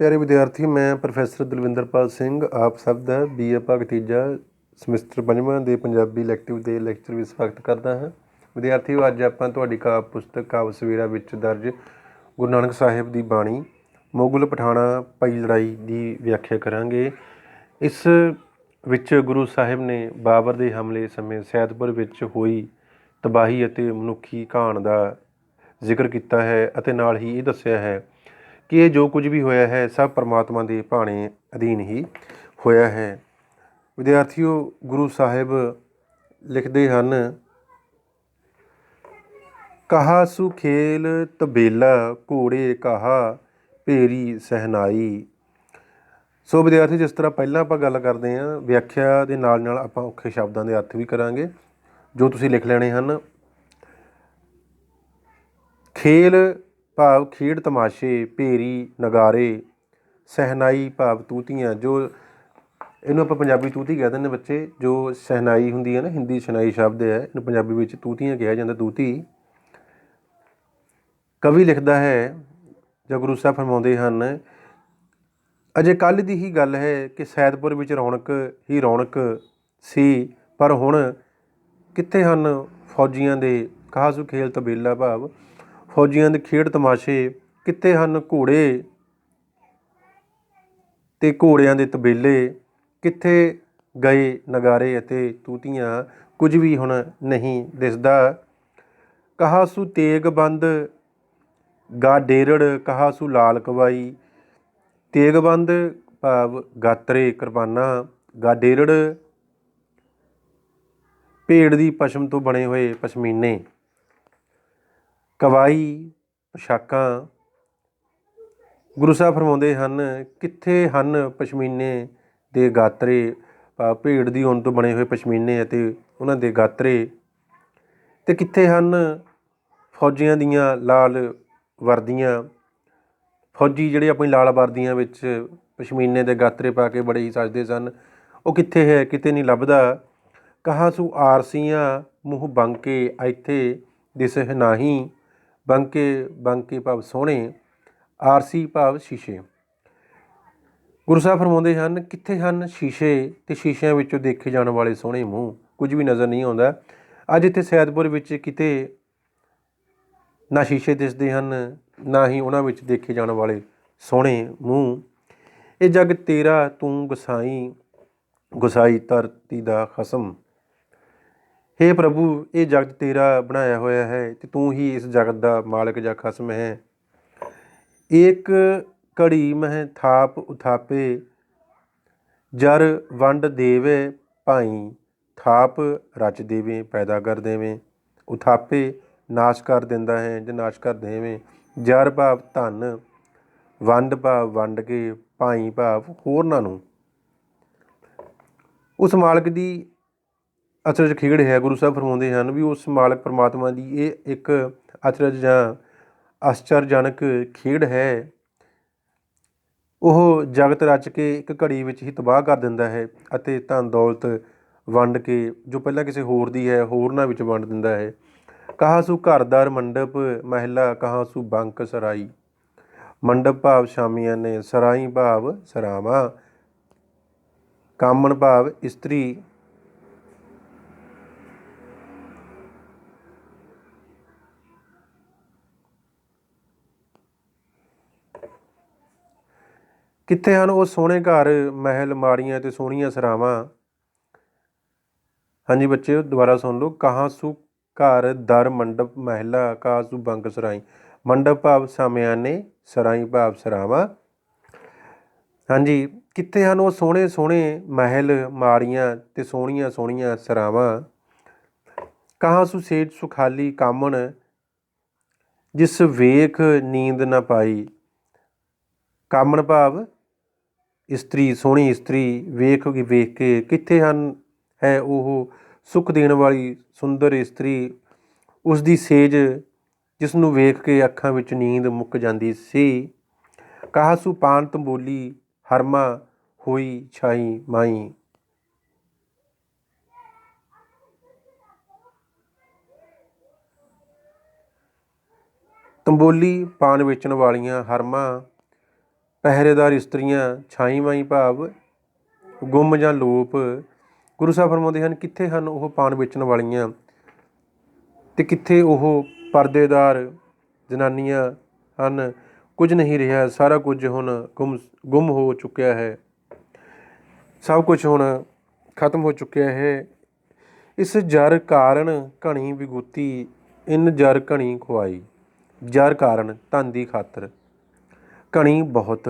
ਪਿਆਰੇ ਵਿਦਿਆਰਥੀ, ਮੈਂ ਪ੍ਰੋਫੈਸਰ ਦਲਵਿੰਦਰਪਾਲ ਸਿੰਘ, ਆਪ ਸਭ ਦਾ ਬੀਏ ਭਾਗ ਤੀਜਾ ਸਮੈਸਟਰ ਪੰਜਵਾਂ ਦੇ ਪੰਜਾਬੀ ਇਲੈਕਟਿਵ ਦੇ ਲੈਕਚਰ ਵਿੱਚ ਸਵਾਗਤ ਕਰਦਾ ਹਾਂ। ਵਿਦਿਆਰਥੀਓ, ਅੱਜ ਆਪਾਂ ਤੁਹਾਡੀ ਕਾਵਿ ਪੁਸਤਕ ਕਾਵਿ ਸਵੇਰਾ ਵਿੱਚ ਦਰਜ ਗੁਰੂ ਨਾਨਕ ਸਾਹਿਬ ਦੀ ਬਾਣੀ, ਮੁਗਲ ਪਠਾਣਾ ਪਈ ਲੜਾਈ ਦੀ ਵਿਆਖਿਆ ਕਰਾਂਗੇ। ਇਸ ਵਿੱਚ ਗੁਰੂ ਸਾਹਿਬ ਨੇ ਬਾਬਰ ਦੇ ਹਮਲੇ ਸਮੇਂ ਸੈਦਪੁਰ ਵਿੱਚ ਹੋਈ ਤਬਾਹੀ ਅਤੇ ਮਨੁੱਖੀ ਘਾਣ ਦਾ ਜ਼ਿਕਰ ਕੀਤਾ ਹੈ ਅਤੇ ਨਾਲ ਹੀ ਇਹ ਦੱਸਿਆ ਹੈ ਕਿ ਇਹ ਜੋ ਕੁਝ ਵੀ ਹੋਇਆ ਹੈ, ਸਭ ਪਰਮਾਤਮਾ ਦੇ ਭਾਣੇ ਅਧੀਨ ਹੀ ਹੋਇਆ ਹੈ। ਵਿਦਿਆਰਥੀਓ, ਗੁਰੂ ਸਾਹਿਬ ਲਿਖਦੇ ਹਨ, ਕਹਾ ਸੁ ਖੇਲ ਤਬੇਲਾ, ਘੋੜੇ ਕਹਾ ਭੇਰੀ ਸਹਿਨਾਈ। ਸੋ ਵਿਦਿਆਰਥੀ, ਜਿਸ ਤਰ੍ਹਾਂ ਪਹਿਲਾਂ ਆਪਾਂ ਗੱਲ ਕਰਦੇ ਹਾਂ, ਵਿਆਖਿਆ ਦੇ ਨਾਲ ਨਾਲ ਆਪਾਂ ਔਖੇ ਸ਼ਬਦਾਂ ਦੇ ਅਰਥ ਵੀ ਕਰਾਂਗੇ, ਜੋ ਤੁਸੀਂ ਲਿਖ ਲੈਣੇ ਹਨ। ਖੇਲ ਭਾਵ ਖੇਡ ਤਮਾਸ਼ੇ, ਭੇਰੀ, ਨਗਾਰੇ, ਸਹਿਨਾਈ ਭਾਵ ਤੂਤੀਆਂ, ਜੋ ਇਹਨੂੰ ਆਪਾਂ ਪੰਜਾਬੀ ਤੂਤੀ ਕਹਿ ਦਿੰਦੇ ਬੱਚੇ, ਜੋ ਸਹਿਨਾਈ ਹੁੰਦੀ ਹੈ ਨਾ, ਹਿੰਦੀ ਸ਼ਨਾਈ ਸ਼ਬਦ ਹੈ, ਇਹਨੂੰ ਪੰਜਾਬੀ ਵਿੱਚ ਤੂਤੀਆਂ ਕਿਹਾ ਜਾਂਦਾ, ਤੂਤੀ। ਕਵੀ ਲਿਖਦਾ ਹੈ, ਜਾਂ ਗੁਰੂ ਸਾਹਿਬ ਫਰਮਾਉਂਦੇ ਹਨ, ਅਜੇ ਕੱਲ ਦੀ ਹੀ ਗੱਲ ਹੈ ਕਿ ਸੈਦਪੁਰ ਵਿੱਚ ਰੌਣਕ ਹੀ ਰੌਣਕ ਸੀ, ਪਰ ਹੁਣ ਕਿੱਥੇ ਹਨ ਫੌਜੀਆਂ ਦੇ ਕਾਹਸੂ ਖੇਲ ਤਬੇਲਾ ਭਾਵ? ਫੌਜੀਆਂ ਦੇ ਖੇਡ ਤਮਾਸ਼ੇ ਕਿੱਥੇ ਹਨ? ਘੋੜੇ ਤੇ ਘੋੜਿਆਂ ਦੇ ਤਬੇਲੇ ਕਿੱਥੇ ਗਏ ਨਗਾਰੇ ਅਤੇ ਤੂਤੀਆਂ? ਕੁਝ ਵੀ ਹੁਣ ਨਹੀਂ ਦਿਸਦਾ। ਕਹਾਸੂ ਤੇਗ ਬੰਦ ਗਾ ਡੇਰੜ ਕਹਾਸੂ ਲਾਲ ਕਵਾਈ। ਤੇਗ ਬੰਦ ਭਾਵ ਗਾਤਰੇ ਕੁਰਬਾਨਾ ਗਾ ਡੇਰੜ ਭੇਡ ਦੀ ਪਸ਼ਮ ਤੋਂ ਬਣੇ ਹੋਏ ਪਸ਼ਮੀਨੇ। ਕਵਾਈ ਪੋਸ਼ਾਕਾਂ। ਗੁਰੂ ਸਾਹਿਬ ਫਰਮਾਉਂਦੇ ਹਨ, ਕਿੱਥੇ ਹਨ ਪਸ਼ਮੀਨੇ ਦੇ ਗਾਤਰੇ? ਭਾਵ ਭੇਡ ਦੀ ਉੱਨ ਤੋਂ ਬਣੇ ਹੋਏ ਪਸ਼ਮੀਨੇ ਅਤੇ ਉਹਨਾਂ ਦੇ ਗਾਤਰੇ। ਤੇ ਕਿੱਥੇ ਹਨ ਫੌਜੀਆਂ ਦੀਆਂ ਲਾਲ ਵਰਦੀਆਂ? ਫੌਜੀ ਜਿਹੜੇ ਆਪਣੀ ਲਾਲ ਵਰਦੀਆਂ ਵਿੱਚ ਪਸ਼ਮੀਨੇ ਦੇ ਗਾਤਰੇ ਪਾ ਕੇ ਬੜੇ ਹੀ ਸਜਦੇ ਸਨ, ਉਹ ਕਿੱਥੇ ਹੈ, ਕਿਤੇ ਨਹੀਂ ਲੱਭਦਾ। ਕਹਾ ਸੂ ਆਰਸੀਆਂ ਮੂੰਹ ਬੰਕੇ ਇੱਥੇ ਦਿਸਹਿ ਨਾਹੀ। ਬੰਕੇ ਬੰਕੇ ਭਾਵ ਸੋਹਣੇ, ਆਰਸੀ ਭਾਵ ਸ਼ੀਸ਼ੇ। ਗੁਰੂ ਸਾਹਿਬ ਫਰਮਾਉਂਦੇ ਹਨ, ਕਿੱਥੇ ਹਨ ਸ਼ੀਸ਼ੇ ਤੇ ਸ਼ੀਸ਼ਿਆਂ ਵਿੱਚੋਂ ਦੇਖੇ ਜਾਣ ਵਾਲੇ ਸੋਹਣੇ ਮੂੰਹ? ਕੁਝ ਵੀ ਨਜ਼ਰ ਨਹੀਂ ਆਉਂਦਾ। ਅੱਜ ਇੱਥੇ ਸੈਦਪੁਰ ਵਿੱਚ ਕਿਤੇ ਨਾ ਸ਼ੀਸ਼ੇ ਦਿਸਦੇ ਹਨ, ਨਾ ਹੀ ਉਹਨਾਂ ਵਿੱਚ ਦੇਖੇ ਜਾਣ ਵਾਲੇ ਸੋਹਣੇ ਮੂੰਹ। ਇਹ ਜਗ ਤੇਰਾ ਤੂੰ ਗਸਾਈ, ਗੁਸਾਈ ਧਰਤੀ ਦਾ ਖਸਮ। ਹੇ ਪ੍ਰਭੂ, ਇਹ ਜਗਤ ਤੇਰਾ ਬਣਾਇਆ ਹੋਇਆ ਹੈ ਤੇ ਤੂੰ ਹੀ ਇਸ ਜਗਤ ਦਾ ਮਾਲਕ ਜਾਂ ਖਸਮ ਹੈ। ਏਕ ਘੜੀ ਮਹਿ ਥਾਪ ਉਥਾਪੇ, ਜਰ ਵੰਡ ਦੇਵੇ ਭਾਈ, ਥਾਪ ਰਚ ਦੇਵੇ, ਪੈਦਾ ਕਰ ਦੇਵੇ। ਉਥਾਪੇ ਨਾਸ਼ ਕਰ ਦਿੰਦਾ ਹੈ, ਜਾਂ ਨਾਸ਼ ਕਰ ਦੇਵੇ, ਜਰ ਭਾਵ ਧਨ, ਵੰਡ ਭਾਵ ਵੰਡ ਕੇ, ਭਾਈ ਭਾਵ ਹੋਰਨਾਂ ਨੂੰ। ਉਸ ਮਾਲਕ ਦੀ ਅਚਰਜ ਖੇਡ ਹੈ, ਗੁਰੂ ਸਾਹਿਬ ਫਰਮਾਉਂਦੇ ਹਨ ਵੀ ਉਸ ਮਾਲਕ ਪਰਮਾਤਮਾ ਦੀ ਇਹ ਇੱਕ ਅਚਰਜ ਜਾਂ ਆਸ਼ਚਰਜਨਕ ਖੇਡ ਹੈ। ਉਹ ਜਗਤ ਰਚ ਕੇ ਇੱਕ ਘੜੀ ਵਿੱਚ ਹੀ ਤਬਾਹ ਕਰ ਦਿੰਦਾ ਹੈ ਅਤੇ ਧਨ ਦੌਲਤ ਵੰਡ ਕੇ, ਜੋ ਪਹਿਲਾਂ ਕਿਸੇ ਹੋਰ ਦੀ ਹੈ, ਹੋਰਨਾਂ ਵਿੱਚ ਵੰਡ ਦਿੰਦਾ ਹੈ। ਕਹਾ ਸੂ ਘਰਦਾਰ ਮੰਡਪ ਮਹਿਲਾ, ਕਹਾ ਸੂ ਬੰਕ ਸਰਾਈ। ਮੰਡਪ ਭਾਵ ਸ਼ਾਮੀਆਂ ਨੇ, ਸਰਾਈ ਭਾਵ ਸਰਾਵਾਂ। ਕਾਮਣ ਭਾਵ ਇਸਤਰੀ ਕਿੱਥੇ ਹਨ ਉਹ ਸੋਹਣੇ ਘਰ, ਮਹਿਲ, ਮਾੜੀਆਂ ਤੇ ਸੋਹਣੀਆਂ ਸਰਾਵਾਂ? ਹਾਂਜੀ ਬੱਚਿਓ, ਦੁਬਾਰਾ ਸੁਣ ਲਓ। ਕਹਾਂ ਸੂ ਘਰ, ਦਰ, ਮੰਡਪ, ਮਹਿਲਾ, ਕਹਾਂ ਸੂ ਬੰਕ ਸਰਾਈ? ਮੰਡਪ ਭਾਵ ਸਾਮਿਆਨੇ, ਸਰਾਈ ਭਾਵ ਸਰਾਵਾਂ। ਹਾਂਜੀ, ਕਿੱਥੇ ਹਨ ਉਹ ਸੋਹਣੇ ਸੋਹਣੇ ਮਹਿਲ, ਮਾੜੀਆਂ ਤੇ ਸੋਹਣੀਆਂ ਸੋਹਣੀਆਂ ਸਰਾਵਾਂ? ਕਹਾਂ ਸੁ ਸੇਜ ਸੁਖਾਲੀ ਕਾਮਣ, ਜਿਸ ਵੇਖ ਨੀਂਦ ਨਾ ਪਾਈ? ਕਾਮਣ ਭਾਵ, ਇਸਤਰੀ, ਸੋਹਣੀ ਇਸਤਰੀ ਵੇਖ ਕੇ ਵੇਖ ਕੇ ਕਿੱਥੇ ਹਨ? ਹੈ ਉਹ ਸੁਖ ਦੇਣ ਵਾਲੀ ਸੁੰਦਰ ਇਸਤਰੀ। ਉਸ ਦੀ ਸੇਜ ਜਿਸ ਨੂੰ ਵੇਖ ਕੇ ਅੱਖਾਂ ਵਿੱਚ ਨੀਂਦ ਮੁੱਕ ਜਾਂਦੀ ਸੀ। ਕਹਾਸੂ ਪਾਨ ਤੰਬੋਲੀ, ਹਰਮਾ ਹੋਈ ਛਾਈ ਮਾਈ। ਤੰਬੋਲੀ ਪਾਨ ਵੇਚਣ ਵਾਲੀਆਂ ਹਰਮਾ ਪਹਿਰੇਦਾਰ ਇਸਤਰੀਆਂ, ਛਾਈ ਮਾਈ ਭਾਵ, ਗੁੰਮ ਜਾਂ ਲੋਪ, ਗੁਰੂ ਸਾਹਿਬ ਫਰਮਾਉਂਦੇ ਹਨ, ਕਿੱਥੇ ਹਨ ਉਹ ਪਾਨ ਵੇਚਣ ਵਾਲੀਆਂ? ਅਤੇ ਕਿੱਥੇ ਉਹ ਪਰਦੇਦਾਰ ਜਨਾਨੀਆਂ ਹਨ? ਕੁਝ ਨਹੀਂ ਰਿਹਾ, ਸਾਰਾ ਕੁਝ ਹੁਣ ਗੁੰਮ ਗੁੰਮ ਹੋ ਚੁੱਕਿਆ ਹੈ। ਸਭ ਕੁਝ ਹੁਣ ਖਤਮ ਹੋ ਚੁੱਕਿਆ ਹੈ। ਇਸ ਜਰ ਕਾਰਨ ਘਣੀ ਵਿਗੂਤੀ, ਇਨ ਜਰ ਘਣੀ ਖੁਆਈ। ਜਰ ਕਾਰਨ ਧਨ ਦੀ ਖਾਤਰ। ਘਣੀ ਬਹੁਤ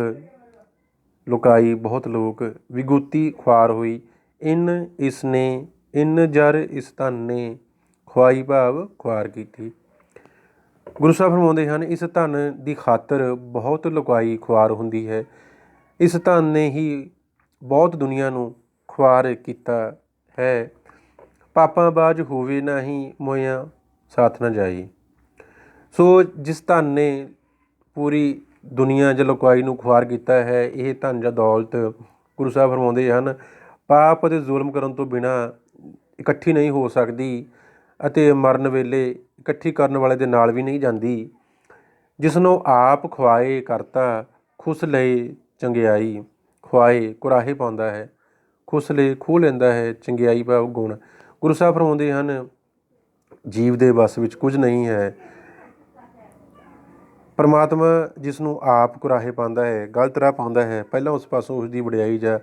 ਲੁਕਾਈ, ਬਹੁਤ ਲੋਕ ਵਿਗੂਤੀ ਖੁਆਰ ਹੋਈ। ਇਨ ਇਸ ਨੇ ਇਨ ਜਰ ਇਸ ਧਨ ਨੇ ਖੁਆਈ ਭਾਵ ਖੁਆਰ ਕੀਤੀ। ਗੁਰੂ ਸਾਹਿਬ ਫਰਮਾਉਂਦੇ ਹਨ, ਇਸ ਧਨ ਦੀ ਖਾਤਰ ਬਹੁਤ ਲੁਕਾਈ ਖੁਆਰ ਹੁੰਦੀ ਹੈ। ਇਸ ਧਨ ਨੇ ਹੀ ਬਹੁਤ ਦੁਨੀਆ ਨੂੰ ਖੁਆਰ ਕੀਤਾ ਹੈ। ਪਾਪਾਂ ਬਾਜ ਹੋਵੇ ਨਹੀਂ ਮੋਇਆ ਸਾਥ ਨਾ ਜਾਈ। ਸੋ ਜਿਸ ਧਨ ਨੇ ਪੂਰੀ ਦੁਨੀਆ ਚ ਲੁਕਾਈ ਨੂੰ ਖੁਆਰ ਕੀਤਾ ਹੈ, ਇਹ ਧਨ ਜਾਂ ਦੌਲਤ ਗੁਰੂ ਸਾਹਿਬ ਫਰਮਾਉਂਦੇ ਹਨ, ਪਾਪ ਅਤੇ ਜ਼ੁਲਮ ਕਰਨ ਤੋਂ ਬਿਨਾ ਇਕੱਠੀ ਨਹੀਂ ਹੋ ਸਕਦੀ ਅਤੇ ਮਰਨ ਵੇਲੇ ਇਕੱਠੀ ਕਰਨ ਵਾਲੇ ਦੇ ਨਾਲ ਵੀ ਨਹੀਂ ਜਾਂਦੀ। ਜਿਸ ਨੂੰ ਆਪ ਖੁਆਏ ਕਰਤਾ, ਖੁਸ ਲਏ ਚੰਗਿਆਈ, ਖੁਆਏ ਕੁਰਾਹੇ ਪਾਉਂਦਾ ਹੈ, ਖੁਸ ਲਏ ਖੂਹ ਲੈਂਦਾ ਹੈ, ਚੰਗਿਆਈ ਭਾਵ ਗੁਣ। ਗੁਰੂ ਸਾਹਿਬ ਫਰਮਾਉਂਦੇ ਹਨ, ਜੀਵ ਦੇ ਵਸ ਵਿੱਚ ਕੁਝ ਨਹੀਂ ਹੈ ਪਰਮਾਤਮਾ ਜਿਸ ਨੂੰ ਆਪ ਕੁਰਾਹੇ ਪਾਉਂਦਾ ਹੈ, ਗਲਤ ਰਾਹ ਪਾਉਂਦਾ ਹੈ, ਪਹਿਲਾਂ ਉਸ ਪਾਸੋਂ ਉਸ ਦੀ ਵਡਿਆਈ ਜਾਂ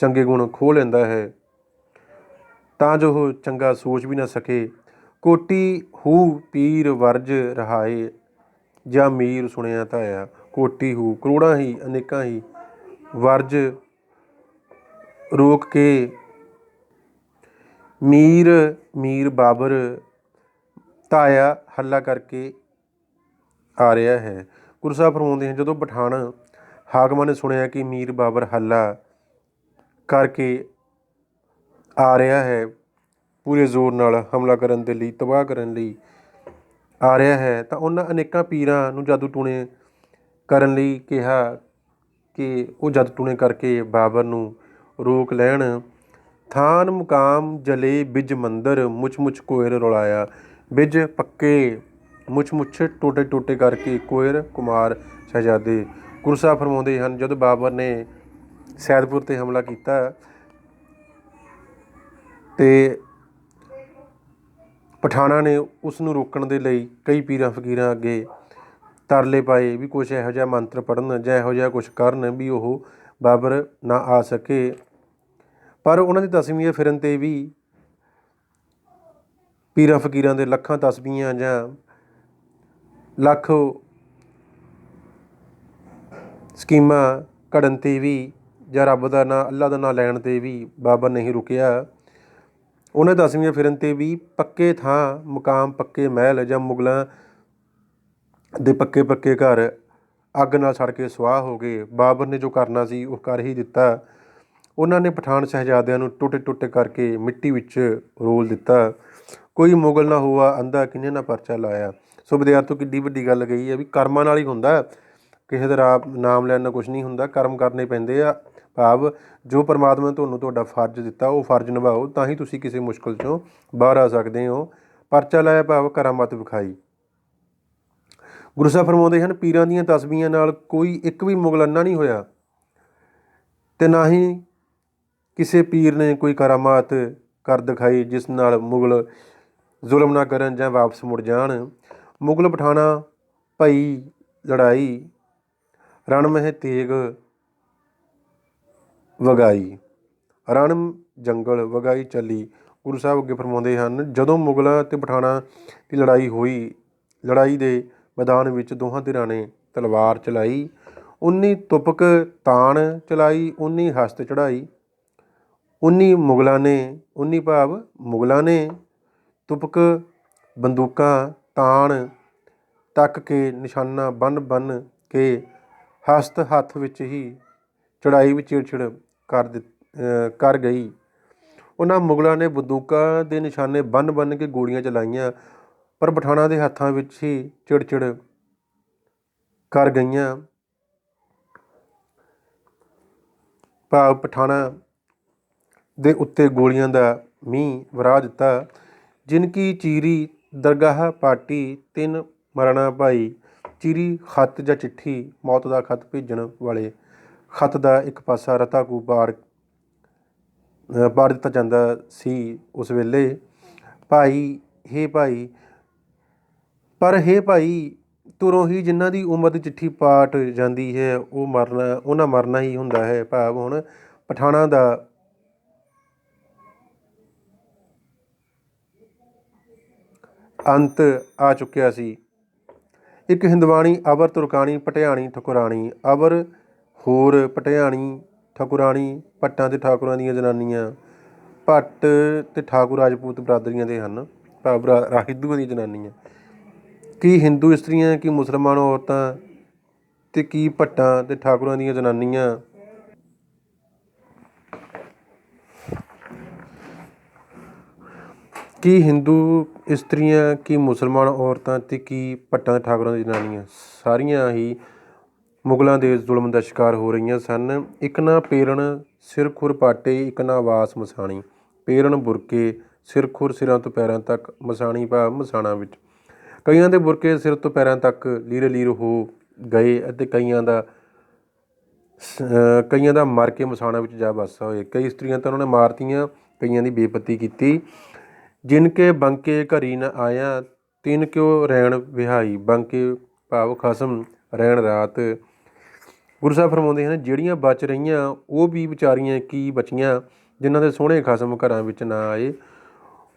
ਚੰਗੇ ਗੁਣ ਖੋਹ ਲੈਂਦਾ ਹੈ, ਤਾਂ ਜੋ ਉਹ ਚੰਗਾ ਸੋਚ ਵੀ ਨਾ ਸਕੇ। ਕੋਟੀ ਹੂ ਪੀਰ ਵਰਜ ਰਹਾਏ, ਜਾਂ ਮੀਰ ਸੁਣਿਆ ਧਾਇਆ। ਕੋਟੀ ਹੂ ਕਰੋੜਾਂ ਹੀ, ਅਨੇਕਾਂ ਹੀ, ਵਰਜ ਰੋਕ ਕੇ, ਮੀਰ ਮੀਰ ਬਾਬਰ ਧਾਇਆ ਹੱਲਾ ਕਰਕੇ ਆ ਰਿਹਾ ਹੈ। ਗੁਰੂ ਸਾਹਿਬ ਫਰਮਾਉਂਦੇ ਹਨ, ਜਦੋਂ ਪਠਾਨ ਹਾਕਮਾਂ ਨੇ ਸੁਣਿਆ ਕਿ ਮੀਰ ਬਾਬਰ ਹੱਲਾ ਕਰਕੇ ਆ ਰਿਹਾ ਹੈ, ਪੂਰੇ ਜ਼ੋਰ ਨਾਲ ਹਮਲਾ ਕਰਨ ਦੇ ਲਈ, ਤਬਾਹ ਕਰਨ ਲਈ ਆ ਰਿਹਾ ਹੈ, ਤਾਂ ਉਹਨਾਂ ਅਨੇਕਾਂ ਪੀਰਾਂ ਨੂੰ ਜਾਦੂ ਟੂਣੇ ਕਰਨ ਲਈ ਕਿਹਾ ਕਿ ਉਹ ਜਾਦੂ ਟੂਣੇ ਕਰਕੇ ਬਾਬਰ ਨੂੰ ਰੋਕ ਲੈਣ। ਥਾਨ ਮੁਕਾਮ ਜਲੇ ਬਿਜ ਮੰਦਰ ਮੁੱਚ ਮੁੱਚ ਕੋਇਰ ਰੁਲਾਇਆ, ਬਿਜ ਪੱਕੇ ਮੁੱਚ ਟੋਟੇ ਟੋਟੇ ਕਰਕੇ ਕੋਇਰ, ਕੁਮਾਰ, ਸ਼ਹਿਜ਼ਾਦੇ ਗੁਰੂ ਫਰਮਾਉਂਦੇ ਹਨ, ਜਦੋਂ ਬਾਬਰ ਨੇ ਸੈਦਪੁਰ ਤੇ ਹਮਲਾ ਕੀਤਾ ਤੇ ਪਠਾਣਾ ਨੇ ਉਸ ਨੂੰ ਰੋਕਣ ਦੇ ਲਈ ਕਈ ਪੀਰਾਂ ਫਕੀਰਾਂ ਅੱਗੇ ਤਰਲੇ ਪਾਏ ਵੀ ਕੁਛ ਇਹੋ ਜਿਹਾ ਮੰਤਰ ਪੜਨ ਜਾਂ ਇਹੋ ਜਿਹਾ ਕੁਛ ਕਰਨ ਵੀ ਉਹ ਬਾਬਰ ਨਾ ਆ ਸਕੇ। ਪਰ ਉਹਨਾਂ ਦੀ ਤਸਵੀਰਾਂ ਫਿਰਨ ਤੇ ਵੀ ਪੀਰਾਂ ਫਕੀਰਾਂ ਦੇ ਲੱਖਾਂ ਤਸਬੀਹਾਂ ਜਾਂ ਲੱਖ ਸਕੀਮਾਂ ਘੜਨ ਤੇ ਵੀ ਜਾਂ ਰੱਬ ਦਾ ਨਾਂ, ਅੱਲਾ ਦਾ ਨਾਂ ਲੈਣ ਤੇ ਵੀ ਬਾਬਰ ਨਹੀਂ ਰੁਕਿਆ। ਉਹਨੇ ਦਸਵੀਆਂ ਫਿਰਨ ਤੇ ਵੀ ਪੱਕੇ ਥਾਂ, ਮੁਕਾਮ ਪੱਕੇ ਮਹਿਲ ਜਾਂ ਮੁਗਲਾਂ ਦੇ ਪੱਕੇ ਪੱਕੇ ਘਰ ਅੱਗ ਨਾਲ ਸੜ ਕੇ ਸੁਆਹ ਹੋ ਗਏ। ਬਾਬਰ ਨੇ ਜੋ ਕਰਨਾ ਸੀ ਉਹ ਕਰ ਹੀ ਦਿੱਤਾ। ਉਹਨਾਂ ਨੇ ਪਠਾਨ ਸ਼ਹਿਜ਼ਾਦਿਆਂ ਨੂੰ ਟੁੱਟੇ ਟੁੱਟੇ ਕਰਕੇ ਮਿੱਟੀ ਵਿੱਚ ਰੋਲ ਦਿੱਤਾ। ਕੋਈ ਮੁਗਲ ਨਾ ਹੋਆ, ਅੰਧਾ ਕਿਨੇ ਨਾ ਪਰਚਾ ਲਾਇਆ? ਸੋ ਵਿਦਿਆਰਥੀਓ ਕਿੱਡੀ ਵੱਡੀ ਗੱਲ ਕਹੀ ਹੈ ਵੀ ਕਰਮਾਂ ਨਾਲ ਹੀ ਹੁੰਦਾ ਕਿਸੇ ਦਾ ਰਾ- ਨਾਮ ਲੈਣ ਨਾਲ ਕੁਝ ਨਹੀਂ ਹੁੰਦਾ, ਕਰਮ ਕਰਨੇ ਪੈਂਦੇ ਆ। ਭਾਵ ਜੋ ਪਰਮਾਤਮਾ ਨੇ ਤੁਹਾਨੂੰ ਤੁਹਾਡਾ ਫਰਜ਼ ਦਿੱਤਾ, ਉਹ ਫਰਜ਼ ਨਿਭਾਓ, ਤਾਂ ਹੀ ਤੁਸੀਂ ਕਿਸੇ ਮੁਸ਼ਕਲ ਚੋਂ ਬਾਹਰ ਆ ਸਕਦੇ ਹੋ। ਪਰਚਾ ਲਾਇਆ ਭਾਵ ਕਰਾਮਾਤ ਵਿਖਾਈ। ਗੁਰੂ ਸਾਹਿਬ ਫਰਮਾਉਂਦੇ ਹਨ, ਪੀਰਾਂ ਦੀਆਂ ਤਸਬੀਹਾਂ ਨਾਲ ਕੋਈ ਇੱਕ ਵੀ ਮੁਗਲੰਨਾ ਨਹੀਂ ਹੋਇਆ। ਤੇ ਨਾ ਹੀ ਕਿਸੇ ਪੀਰ ਨੇ ਕੋਈ ਕਰਾਮਾਤ ਕਰ ਦਿਖਾਈ, ਜਿਸ ਨਾਲ ਮੁਗਲ ਜ਼ੁਲਮ ਨਾ ਕਰਨ ਜਾਂ ਵਾਪਸ ਮੁੜ ਜਾਣ। ਮੁਗਲ ਪਠਾਣਾ, ਭਈ, ਲੜਾਈ, ਰਣ ਮਹਿ ਤੇਗ, ਵਗਾਈ। ਰਣ ਜੰਗਲ, ਵਗਾਈ ਚੱਲੀ। ਗੁਰੂ ਸਾਹਿਬ ਅੱਗੇ ਫਰਮਾਉਂਦੇ ਹਨ, ਜਦੋਂ ਮੁਗਲਾਂ ਤੇ ਪਠਾਣਾ ਦੀ ਲੜਾਈ ਹੋਈ, ਲੜਾਈ ਦੇ ਮੈਦਾਨ ਵਿੱਚ ਦੋਹਾਂ ਧਿਰਾਂ ਨੇ ਤਲਵਾਰ ਚਲਾਈ, ਉਨੀ ਤੁਪਕ ਤਾਣ ਚਲਾਈ, ਉਨੀ ਹਸਤ ਚੜਾਈ ਉਨੀ ਮੁਗਲਾਂ ਨੇ, ਉਨੀ ਭਾਵ ਮੁਗਲਾਂ ਨੇ ਤੁਪਕ ਬੰਦੂਕਾਂ ਤਾਣ ਤੱਕ ਕੇ ਨਿਸ਼ਾਨਾ ਬੰਨ੍ਹ ਬੰਨ੍ਹ ਕੇ ਹਸਤ ਹੱਥ ਵਿੱਚ ਹੀ ਚੜਾਈ ਵਿੱਚ ਛਿੜ ਕਰ ਦਿੱ- ਕਰ ਗਈ। ਉਹਨਾਂ ਮੁਗਲਾਂ ਨੇ ਬੰਦੂਕਾਂ ਦੇ ਨਿਸ਼ਾਨੇ ਬੰਨ੍ਹ ਬੰਨ੍ਹ ਕੇ ਗੋਲੀਆਂ ਚਲਾਈਆਂ, ਪਰ ਪਠਾਣਾ ਦੇ ਹੱਥਾਂ ਵਿੱਚ ਹੀ ਚਿੜਚਿੜ ਕਰ ਗਈਆਂ। ਭਾਵ ਪਠਾਣਾ ਦੇ ਉੱਤੇ ਗੋਲੀਆਂ ਦਾ ਮੀਂਹ ਵਰਾ ਦਿੱਤਾ, ਜਿਨ ਕੀ ਚੀਰੀ ਦਰਗਾਹ ਪਾਟੀ ਤਿੰਨ ਮਰਣਾ ਭਾਈ, ਚਿਰੀ ਖੱਤ ਜਾਂ ਚਿੱਠੀ ਮੌਤ ਦਾ ਖੱਤ ਭੇਜਣ ਵਾਲੇ। ਖਤ ਦਾ ਇੱਕ ਪਾਸਾ ਰਤਾ ਕੂ ਬਾੜ ਬਾੜ ਦਿੱਤਾ ਜਾਂਦਾ ਸੀ ਉਸ ਵੇਲੇ। ਭਾਈ, ਹੇ ਭਾਈ, ਪਰ ਹੇ ਭਾਈ, ਤੁਰੋਂ ਹੀ ਜਿਨ੍ਹਾਂ ਦੀ ਉਮਰ ਦੀ ਚਿੱਠੀ ਪਾਟ ਜਾਂਦੀ ਹੈ, ਉਹ ਮਰਨਾ, ਉਹਨਾਂ ਮਰਨਾ ਹੀ ਹੁੰਦਾ ਹੈ, ਭਾਵ ਹੁਣ ਪਠਾਣਾ ਦਾ ਅੰਤ ਆ ਚੁੱਕਿਆ ਸੀ। ਇੱਕ ਹਿੰਦਵਾਣੀ ਅਵਰ ਤੁਰਕਾਣੀ ਪਟਿਆਣੀ ਠਕੁਰਾਣੀ, ਅਵਰ ਹੋਰ ਪਟਿਆਣੀ ਠਕੁਰਾਣੀ ਭੱਟਾਂ ਤੇ ਠਾਕੁਰਾਂ ਦੀਆਂ ਜਨਾਨੀਆਂ, ਭੱਟ ਤੇ ਠਾਕੁਰ ਰਾਜਪੂਤ ਬਰਾਦਰੀਆਂ ਦੇ ਹਨ ਭਾਵ ਰਾ- ਹਿੰਦੂਆਂ ਦੀਆਂ ਜਨਾਨੀਆਂ। ਕੀ ਹਿੰਦੂ ਇਸਤਰੀਆਂ, ਕੀ ਮੁਸਲਮਾਨ ਔਰਤਾਂ ਤੇ ਕੀ ਭੱਟਾਂ ਤੇ ਠਾਕੁਰਾਂ ਦੀਆਂ ਜਨਾਨੀਆਂ ਕੀ ਹਿੰਦੂ ਇਸਤਰੀਆਂ, ਕੀ ਮੁਸਲਮਾਨ ਔਰਤਾਂ ਅਤੇ ਕੀ ਭੱਟਾਂ ਤੇ ਠਾਕੁਰਾਂ ਦੀਆਂ ਜਨਾਨੀਆਂ? ਸਾਰੀਆਂ ਹੀ ਮੁਗਲਾਂ ਦੇ ਜ਼ੁਲਮ ਦਾ ਸ਼ਿਕਾਰ ਹੋ ਰਹੀਆਂ ਸਨ। ਇੱਕ ਨਾ ਪੇਰਣ ਸਿਰ ਖੁਰ ਪਾਟੇ, ਇੱਕ ਨਾ ਵਾਸ ਮਸਾਣੀ। ਪੇਰਣ ਬੁਰਕੇ ਸਿਰ ਖੁਰ ਸਿਰਾਂ ਤੋਂ ਪੈਰਾਂ ਤੱਕ, ਮਸਾਣੀ ਭਾਵ ਮਸਾਣਾ ਵਿੱਚ। ਕਈਆਂ ਦੇ ਬੁਰਕੇ ਸਿਰ ਤੋਂ ਪੈਰਾਂ ਤੱਕ ਲੀਰੇ ਲੀਰ ਹੋ ਗਏ ਅਤੇ ਕਈਆਂ ਦਾ ਕਈਆਂ ਦਾ ਮਰ ਕੇ ਮਸਾਣਾ ਵਿੱਚ ਜਾ ਵਸਾ ਹੋਏ ਕਈ ਇਸਤਰੀਆਂ ਤਾਂ ਉਹਨਾਂ ਨੇ ਮਾਰਤੀਆਂ, ਕਈਆਂ ਦੀ ਬੇਪਤੀ ਕੀਤੀ। ਜਿਨ ਕੇ ਬੰਕੇ ਘਰੀ ਨ ਆਇਆ, ਤਿਨ ਕਿਉ ਰੈਣ ਵਿਹਾਈ। ਬੰਕੇ ਭਾਵ ਖਸਮ ਰਹਿਣ ਰਾਤ। ਗੁਰੂ ਸਾਹਿਬ ਫਰਮਾਉਂਦੇ ਹਨ, ਜਿਹੜੀਆਂ ਬਚ ਰਹੀਆਂ, ਉਹ ਵੀ ਵਿਚਾਰੀਆਂ ਕੀ ਬਚੀਆਂ, ਜਿਨ੍ਹਾਂ ਦੇ ਸੋਹਣੇ ਖਸਮ ਘਰਾਂ ਵਿੱਚ ਨਾ ਆਏ।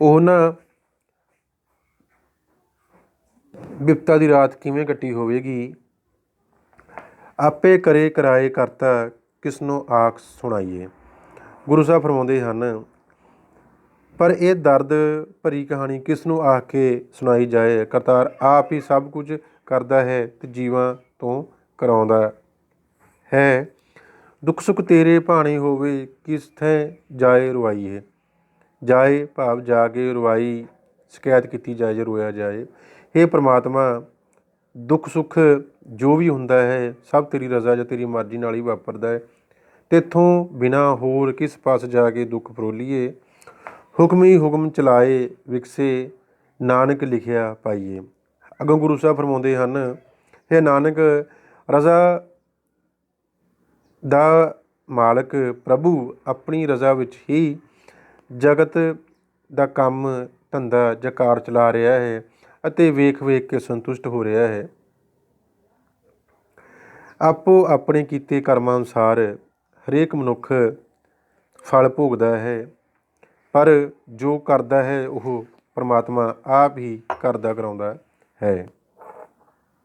ਉਹਨਾਂ ਬਿਪਤਾ ਦੀ ਰਾਤ ਕਿਵੇਂ ਕੱਟੀ ਹੋਵੇਗੀ? ਆਪੇ ਕਰੇ ਕਰਾਏ ਕਰਤਾ ਕਿਸ ਨੂੰ ਆਖ ਸੁਣਾਈਏ। ਗੁਰੂ ਸਾਹਿਬ ਫਰਮਾਉਂਦੇ ਹਨ ਪਰ ਇਹ ਦਰਦ ਭਰੀ ਕਹਾਣੀ ਕਿਸ ਨੂੰ ਆਖ ਕੇ ਸੁਣਾਈ ਜਾਏ? ਕਰਤਾਰ ਆਪ ਹੀ ਸਭ ਕੁਝ ਕਰਦਾ ਹੈ ਤੇ ਜੀਵਾਂ ਤੋਂ ਕਰਾਉਂਦਾ ਹੈ। ਦੁੱਖ ਸੁੱਖ ਤੇਰੇ ਭਾਣੇ ਹੋਵੇ, ਕਿਸ ਥੈ ਜਾਏ ਰਵਾਈਏ ਜਾਏ ਭਾਵ ਜਾ ਕੇ ਰਵਾਈ ਸ਼ਿਕਾਇਤ ਕੀਤੀ ਜਾਏ ਰੋਇਆ ਜਾਏ। हे ਪ੍ਰਮਾਤਮਾ, ਦੁੱਖ ਸੁੱਖ ਜੋ ਵੀ ਹੁੰਦਾ ਹੈ, ਸਭ ਤੇਰੀ ਰਜ਼ਾ ਜਾਂ ਤੇਰੀ ਮਰਜ਼ੀ ਨਾਲ ਹੀ ਵਾਪਰਦਾ ਹੈ। ਤੇਥੋਂ ਬਿਨਾ ਹੋਰ ਕਿਸ ਪਾਸ ਜਾ ਕੇ ਦੁੱਖ ਫਰੋਲੀਏ ਹੁਕਮੀ ਹੁਕਮ ਚਲਾਏ, ਵਿਕਸੇ, ਨਾਨਕ ਲਿਖਿਆ ਪਾਈਏ। ਅੱਗੋਂ ਗੁਰੂ ਸਾਹਿਬ ਫਰਮਾਉਂਦੇ ਹਨ ਇਹ ਨਾਨਕ, ਰਜ਼ਾ ਦਾ ਮਾਲਕ ਪ੍ਰਭੂ ਆਪਣੀ ਰਜ਼ਾ ਵਿੱਚ ਹੀ ਜਗਤ ਦਾ ਕੰਮ ਧੰਦਾ ਜਕਾਰ ਚਲਾ ਰਿਹਾ ਹੈ ਅਤੇ ਵੇਖ ਵੇਖ ਕੇ ਸੰਤੁਸ਼ਟ ਹੋ ਰਿਹਾ ਹੈ। ਆਪੋ ਆਪਣੇ ਕੀਤੇ ਕਰਮਾਂ ਅਨੁਸਾਰ ਹਰੇਕ ਮਨੁੱਖ ਫਲ ਭੋਗਦਾ ਹੈ। ਪਰ ਜੋ ਕਰਦਾ ਹੈ ਉਹ ਪਰਮਾਤਮਾ ਆਪ ਹੀ ਕਰਦਾ ਕਰਾਉਂਦਾ ਹੈ।